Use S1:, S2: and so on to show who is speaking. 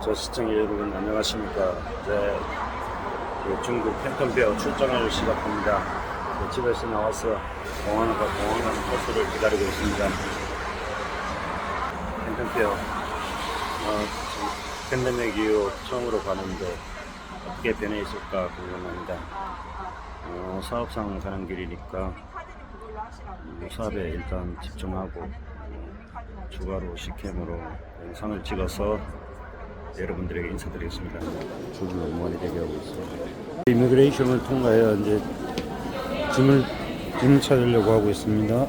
S1: 저 시청자 여러분 안녕하십니까. 이제 그 중국 팬텀베어 출장을 시작합니다. 그 집에서 나와서 공항을 가 공항하는 버스를 기다리고 있습니다. 팬텀베어 어, 팬데믹 이후 처음으로 가는데 어떻게 변해 있을까 궁금합니다. 어, 사업상 가는 길이니까 이 사업에 일단 집중하고 추가로 시캠으로 영상을 찍어서 여러분들에게 인사드리겠습니다. 줄을 너무 많이 대기하고 있어요. 이미그레이션을 통과해야 이제 짐을 짐을 찾으려고 하고 있습니다.